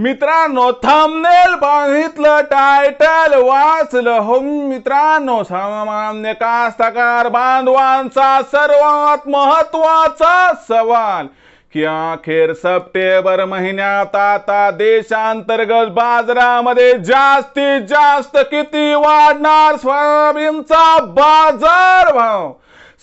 मित्रांनो थंबनेल बघितलं टायटल वाचलं. हो मित्रांनो सामान्य कास्तकार बांधवांचा सर्वात महत्त्वाचा सवाल. की अखेर सप्टेंबर महिन्यात आता देशांतर्गत बाजारामध्ये जास्तीत जास्त किती वाढणार सोयाबीनचा बाजार भाव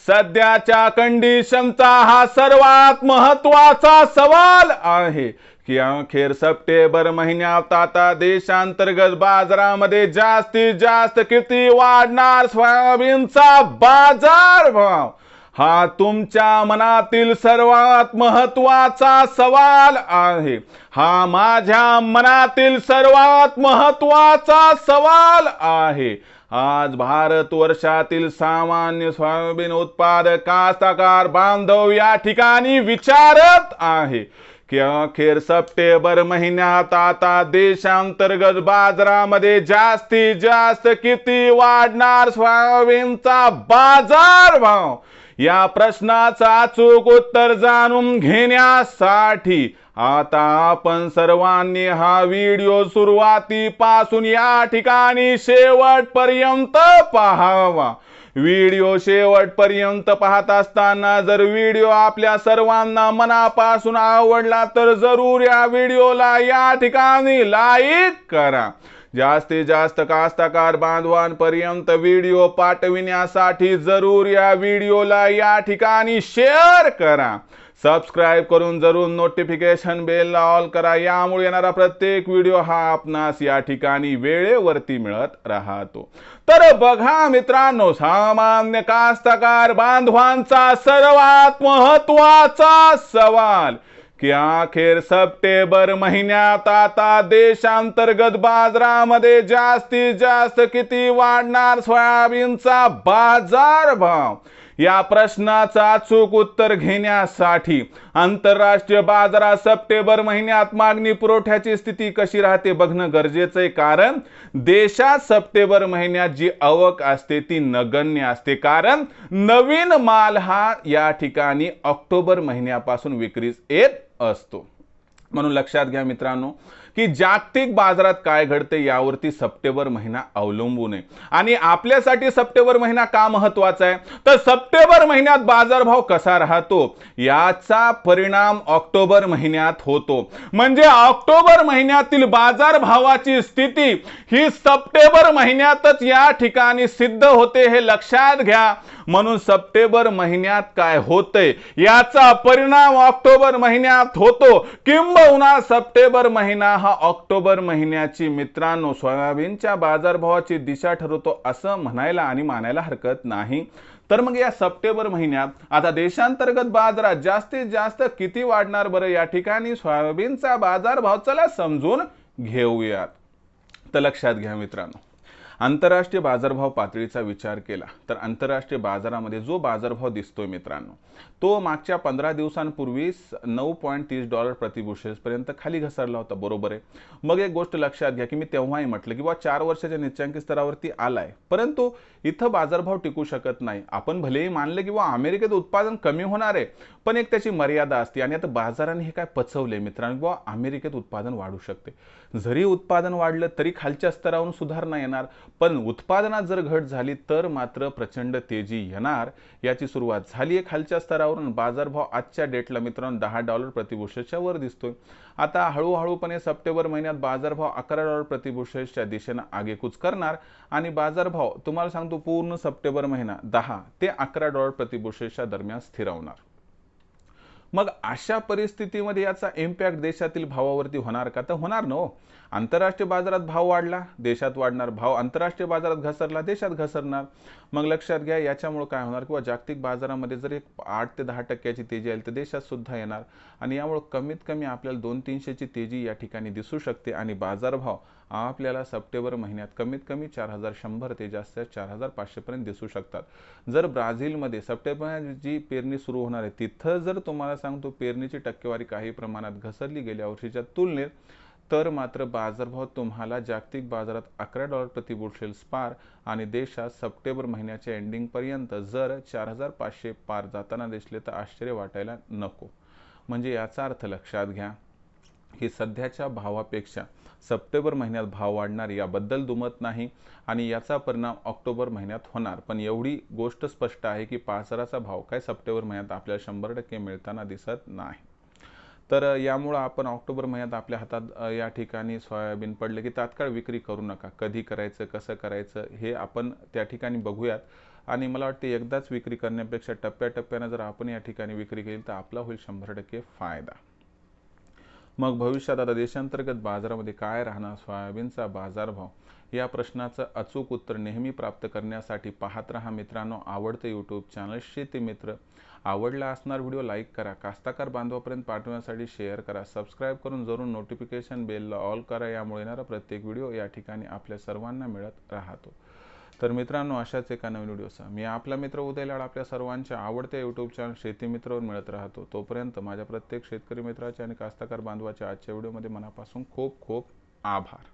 सध्याच्या कंडिशनचा हा सर्वात महत्त्वाचा सवाल आहे की अखेर सप्टेंबर महिन्यात आता देशांतर्गत बाजारामध्ये जास्तीत जास्त किती वाढणार सोयाबीनचा बाजार भाव? हा तुमच्या मनातील सर्वात महत्त्वाचा सवाल आहे. हा माझ्या मनातील सर्वात महत्त्वाचा सवाल आहे. आज भारत वर्षातील सामान्य सोयाबीन उत्पादक कास्तकार बांधव या ठिकाणी विचारत आहे की अखेर सप्टेंबर महिन्यात आता देशांतर्गत बाजारामध्ये जास्तीत जास्त किती वाढणार सोयाबीनचा बाजार भाव? या प्रश्नाचं अचूक उत्तर जाणून घेण्यासाठी आता आपण सर्वांनी हा व्हिडिओ सुरुवातीपासून या ठिकाणी शेवटपर्यंत पाहावा. व्हिडिओ शेवटपर्यंत पाहत असताना जर व्हिडिओ आपल्या सर्वांना मनापासून आवडला तर जरूर या व्हिडिओला या ठिकाणी लाईक करा. जास्तीत जास्त कास्तकार बांधवांपर्यंत व्हिडिओ पाठविण्यासाठी जरूर या व्हिडिओला या ठिकाणी शेअर करा. सबस्क्राईब करून जरूर नोटिफिकेशन बेलला ऑल करा. यामुळे येणारा प्रत्येक व्हिडिओ हा आपणास या ठिकाणी वेळेवरती मिळत राहतो. तर बघा मित्रांनो सामान्य कास्तकार बांधवांचा सर्वात महत्त्वाचा सवाल की अखेर सप्टेंबर महिन्यात आता देशांतर्गत बाजारामध्ये जास्तीत जास्त किती वाढणार सोयाबीनचा बाजार भाव? या प्रश्नाचा अचूक उत्तर घेण्यासाठी आंतरराष्ट्रीय बाजारात सप्टेंबर महिन्यात मागणी पुरवठ्याची स्थिती कशी राहते बघणं गरजेचं आहे. कारण देशात सप्टेंबर महिन्यात जी आवक असते ती नगण्य असते. कारण नवीन माल हा या ठिकाणी ऑक्टोबर महिन्यापासून विक्रीस येत असतो. म्हणून लक्षात घ्या मित्रांनो की जागतिक बाजारात काय घडते यावरती सप्टेंबर महिना अवलंबून आहे. आणि आपल्यासाठी सप्टेंबर महिना का महत्त्वाचा आहे? तर सप्टेंबर महिन्यात बाजारभाव कसा राहतो? याचा परिणाम ऑक्टोबर महिन्यात होतो. म्हणजे ऑक्टोबर महिन्यातील बाजारभावाची स्थिती ही सप्टेंबर महिन्यातच या ठिकाणी सिद्ध होते हे लक्षात घ्या. म्हणून सप्टेंबर महिन्यात काय होतंय याचा परिणाम ऑक्टोबर महिन्यात होतो. किंबहुना सप्टेंबर महिना हा ऑक्टोबर महिन्याची मित्रांनो सोयाबीनच्या बाजारभावाची दिशा ठरवतो असं म्हणायला आणि मानायला हरकत नाही. तर मग या सप्टेंबर महिन्यात आता देशांतर्गत बाजारात जास्तीत जास्त किती वाढणार बरं या ठिकाणी? सोयाबीनचा बाजारभाव चला समजून घेऊयात. तर लक्षात घ्या मित्रांनो. आंतरराष्ट्रीय बाजारभाव पातळीचा विचार केला तर आंतरराष्ट्रीय बाजारामध्ये जो बाजारभाव दिसतोय मित्रांनो तो मागच्या पंधरा दिवसांपूर्वी नऊ पॉईंट तीस डॉलर प्रतिबुशेसपर्यंत खाली घसरला होता. बरोबर आहे. मग एक गोष्ट लक्षात घ्या की मी तेव्हाही म्हटलं की बा चार वर्षाच्या निच्चांकी स्तरावरती आलाय. परंतु इथं बाजारभाव टिकू शकत नाही. आपण भलेही मानलं की बा अमेरिकेत उत्पादन कमी होणार आहे पण एक त्याची मर्यादा असते आणि आता बाजाराने हे काय पचवले मित्रांनो किंवा अमेरिकेत उत्पादन वाढू शकते. जरी उत्पादन वाढलं तरी खालच्या स्तरावरून सुधारणा येणार पण उत्पादनात जर घट झाली तर मात्र प्रचंड तेजी येणार. याची सुरुवात झाली आहे खालच्या स्तरावरून. बाजारभाव आजच्या डेटला मित्रांनो दहा डॉलर प्रतिबुशेसच्या वर दिसतोय. आता हळूहळूपणे सप्टेंबर महिन्यात बाजारभाव अकरा डॉलर प्रतिबुशेसच्या दिशेनं आगेकूच करणार. आणि बाजारभाव तुम्हाला सांगतो पूर्ण सप्टेंबर महिना दहा ते अकरा डॉलर प्रतिबुशेसच्या दरम्यान स्थिरावणार. मग अशा परिस्थितीमध्ये याचा इम्पॅक्ट देशातील भावावरती होणार का? तर होणार न आंतरराष्ट्रीय बाजारात भाव वाढला देशात वाढणार भाव आंतरराष्ट्रीय बाजारात घसरला देशात घसरणार. मग लक्षात घ्या याच्यामुळे काय होणार? किंवा जागतिक बाजारामध्ये जर एक आठ ते दहा टक्क्याची तेजी आली तर देशात सुद्धा येणार. आणि यामुळे कमीत कमी आपल्याला दोन तीनशेची तेजी या ठिकाणी दिसू शकते. आणि बाजारभाव आपल्याला सप्टेंबर महिन्यात कमीत कमी चार हजार शंभर ते जास्त चार हजार पाचशेपर्यंत दिसू शकतात. जर ब्राझीलमध्ये सप्टेंबर जी पेरणी सुरू होणार आहे तिथं जर तुम्हाला सांगतो पेरणीची टक्केवारी काही प्रमाणात घसरली गेल्या वर्षीच्या तुलनेत तर मात्र बाजारभाव तुम्हाला जागतिक बाजारात अकरा डॉलर प्रति बुटशेल पार आणि देशात सप्टेंबर महिन्याच्या एंडिंगपर्यंत जर चार हजार पाचशे पार जाताना दिसले तर आश्चर्य वाटायला नको. म्हणजे याचा अर्थ लक्षात घ्या की सध्याच्या भावापेक्षा सप्टेंबर महिन्यात भाव वाढणार याबद्दल दुमत नाही आणि याचा परिणाम ऑक्टोबर महिन्यात होणार. पण एवढी गोष्ट स्पष्ट आहे की पाचराचा भाव काय सप्टेंबर महिन्यात आपल्याला शंभर टक्के मिळताना दिसत नाही. तर यामुळं आपण ऑक्टोबर महिन्यात आपल्या हातात या ठिकाणी सोयाबीन पडले की तात्काळ विक्री करू नका. कधी करायचं कसं करायचं हे आपण त्या ठिकाणी बघूयात. आणि मला वाटते एकदाच विक्री करण्यापेक्षा टप्प्याटप्प्यानं जर आपण या ठिकाणी विक्री केली तर आपला होईल शंभर टक्के फायदा. मग भविष्यात आता देशांतर्गत बाजारामध्ये काय राहणार? सोयाबीनचा बाजारभाव या प्रश्नाचं अचूक उत्तर नेहमी प्राप्त करण्यासाठी पाहत रहा मित्रांनो आवडतं यूट्यूब चॅनल शेती मित्र. आवडला असणार व्हिडिओ लाईक करा. कास्ताकार बांधवापर्यंत पाठवण्यासाठी शेअर करा. सबस्क्राईब करून जरूर नोटिफिकेशन बेलला ऑल करा. यामुळे येणारा प्रत्येक व्हिडिओ या ठिकाणी आपल्या सर्वांना मिळत राहतो. तर मित्रांनो अशाच एका नवीन व्हिडिओचा मी आपला मित्र उदय लाड आपल्या सर्वांच्या आवडत्या यूट्यूब चॅनल शेती मित्रावर मिळत राहतो. तोपर्यंत माझ्या प्रत्येक शेतकरी मित्राच्या आणि कास्ताकार बांधवाच्या आजच्या व्हिडिओमध्ये मनापासून खूप खूप आभार.